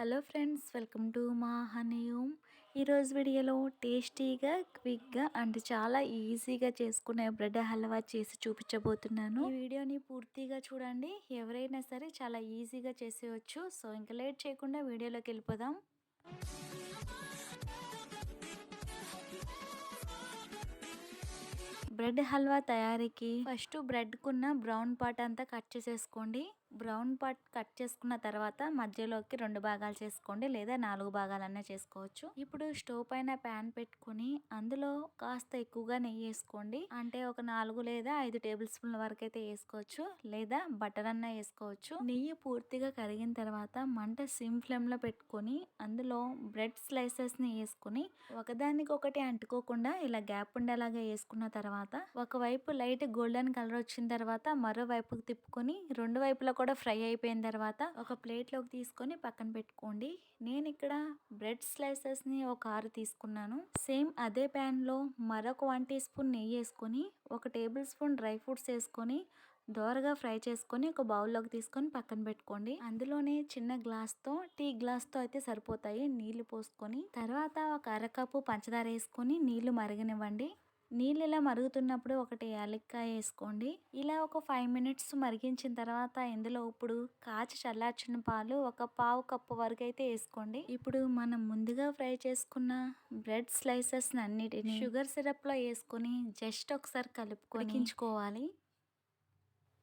Hello friends welcome to మా honey home ఈరోజు వీడియోలో టేస్టీగా క్విక్గా అండ్ చాలా ఈజీగా చేసుకునే బ్రెడ్ హల్వా చేసి చూపించబోతున్నాను. ఈ వీడియోని పూర్తిగా చూడండి. ఎవరైనా సరే చాలా ఈజీగా చేసేయచ్చు. సో ఇంకా లేట్ చేయకుండా వీడియోలోకి వెళ్ళిపోదాం. బ్రెడ్ హల్వా తయారీకి ఫస్ట్ బ్రెడ్కున్న బ్రౌన్ పార్ట్ అంతా కట్ చేసేసుకోండి. బ్రౌన్ పార్ట్ కట్ చేసుకున్న తర్వాత మధ్యలోకి రెండు భాగాలు చేసుకోండి లేదా నాలుగు భాగాలన్నా చేసుకోవచ్చు. ఇప్పుడు స్టవ్ పైన ప్యాన్ పెట్టుకుని అందులో కాస్త ఎక్కువగా నెయ్యి వేసుకోండి. అంటే ఒక నాలుగు లేదా ఐదు టేబుల్ స్పూన్ల వరకు అయితే వేసుకోవచ్చు లేదా బటర్ అన్న వేసుకోవచ్చు. నెయ్యి పూర్తిగా కరిగిన తర్వాత మంట సిమ్ ఫ్లేమ్లో పెట్టుకొని అందులో బ్రెడ్ స్లైసెస్ని వేసుకుని ఒకదానికి ఒకటి అంటుకోకుండా ఇలా గ్యాప్ ఉండేలాగా వేసుకున్న తర్వాత ఒకవైపు లైట్ గోల్డెన్ కలర్ వచ్చిన తర్వాత మరో వైపుకి తిప్పుకొని రెండు వైపులా కూడా ఫ్రై అయిపోయిన తర్వాత ఒక ప్లేట్లోకి తీసుకొని పక్కన పెట్టుకోండి. నేను ఇక్కడ బ్రెడ్ స్లైసెస్ని ఒక ఆరు తీసుకున్నాను. సేమ్ అదే ప్యాన్లో మరొక వన్ టీ స్పూన్ నెయ్యి వేసుకొని ఒక టేబుల్ స్పూన్ డ్రై ఫ్రూట్స్ వేసుకొని దోరగా ఫ్రై చేసుకొని ఒక బౌల్లోకి తీసుకొని పక్కన పెట్టుకోండి. అందులోనే చిన్న గ్లాస్తో టీ గ్లాస్తో అయితే సరిపోతాయి నీళ్ళు పోసుకొని. తర్వాత ఒక అరకప్పు పంచదార వేసుకొని నీళ్ళు మరగనివ్వండి. నీళ్ళు ఇలా మరుగుతున్నప్పుడు ఒకటి యాలక్కాయ వేసుకోండి. ఇలా ఒక ఫైవ్ మినిట్స్ మరిగించిన తర్వాత ఇందులో ఇప్పుడు కాచి చల్లార్చిన పాలు ఒక పావు కప్పు వరకు అయితే వేసుకోండి. ఇప్పుడు మనం ముందుగా ఫ్రై చేసుకున్న బ్రెడ్ స్లైసెస్ అన్నిటిని షుగర్ సిరప్లో వేసుకొని జస్ట్ ఒకసారి కలుపుకొని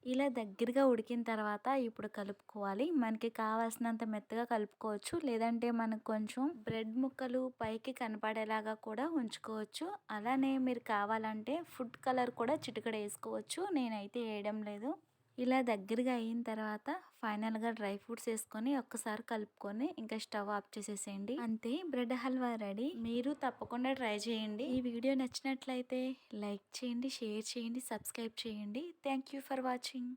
ఇలా దగ్గరగా ఉడికిన తర్వాత ఇప్పుడు కలుపుకోవాలి. మనకి కావాల్సినంత మెత్తగా కలుపుకోవచ్చు. లేదంటే మనకు కొంచెం బ్రెడ్ ముక్కలు పైకి కనపడేలాగా కూడా ఉంచుకోవచ్చు. అలానే మీరు కావాలంటే ఫుడ్ కలర్ కూడా చిటికడ వేసుకోవచ్చు. నేనైతే వేయడం లేదు. ఇలా దగ్గరగా అయిన తర్వాత ఫైనల్గా డ్రై ఫ్రూట్స్ వేసుకొని ఒక్కసారి కలుపుకొని ఇంకా స్టవ్ ఆఫ్ చేసేసేయండి. అంతే బ్రెడ్ హల్వా రెడీ. మీరు తప్పకుండా ట్రై చేయండి. ఈ వీడియో నచ్చినట్లయితే లైక్ చేయండి షేర్ చేయండి సబ్స్క్రైబ్ చేయండి. Thank for watching.